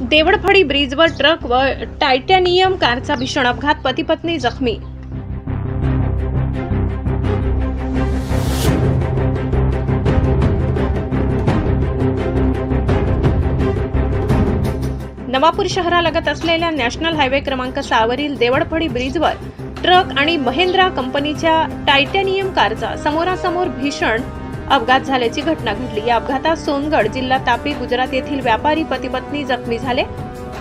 देवडफळी ब्रिजवर truck व titanium कारचा भीषण अपघात पती पत्नी जखमी. नवापूर शहरालगत असलेल्या नॅशनल हायवे क्रमांक सहावरील देवडफळी ब्रिजवर ट्रक आणि महेंद्रा कंपनीच्या टायटॅनियम कारचा समोरासमोर भीषण अपघात झाल्याची घटना घडली. या अपघातात सोनगड जिल्हा तापी गुजरात येथील व्यापारी पतीपत्नी जखमी झाले.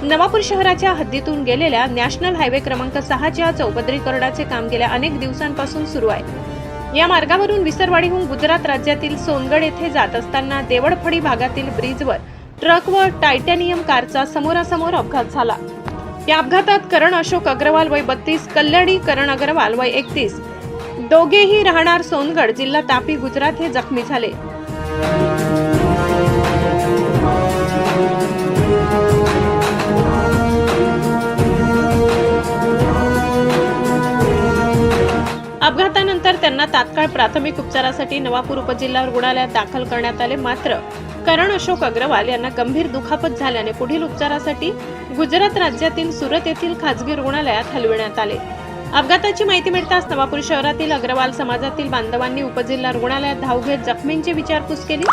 नवापूर शहराच्या हद्दीतून गेलेल्या नॅशनल हायवे क्रमांक सहाच्या चौपदरीकरणाचे काम गेल्या अनेक दिवसांपासून सुरू आहे. या मार्गावरून विसरवाडीहून गुजरात राज्यातील सोनगड येथे जात असताना देवडफडी भागातील ब्रिजवर ट्रक व टायटॅनियम कारचा समोरासमोर अपघात झाला. या अपघातात करण अशोक अग्रवाल वय बत्तीस कल्याणी करण अग्रवाल वय एकतीस दोघेही राहणार सोनगड जिल्हा तापी गुजरात हे जखमी झाले. अपघातानंतर त्यांना तात्काळ प्राथमिक उपचारासाठी नवापूर उपजिल्हा रुग्णालयात दाखल करण्यात आले. मात्र करण अशोक अग्रवाल यांना गंभीर दुखापत झाल्याने पुढील उपचारासाठी गुजरात राज्यातील सुरत येथील खासगी रुग्णालयात हलविण्यात आले. अपघाताची माहिती मिळताच नवापूर शहरातील अग्रवाल समाजातील बांधवांनी उपजिल्हा रुग्णालयात धाव घेत जखमींची विचारपूस केली.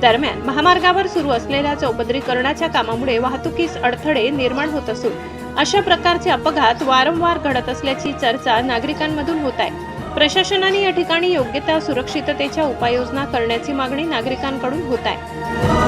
दरम्यान महामार्गावर सुरू असलेल्या चौपदरीकरणाच्या कामामुळे वाहतुकीस अडथळे निर्माण होत असून अशा प्रकारचे अपघात वारंवार घडत असल्याची चर्चा नागरिकांमधून होत आहे. प्रशासनाने या ठिकाणी योग्य त्या सुरक्षिततेच्या उपाययोजना करण्याची मागणी नागरिकांकडून होत आहे.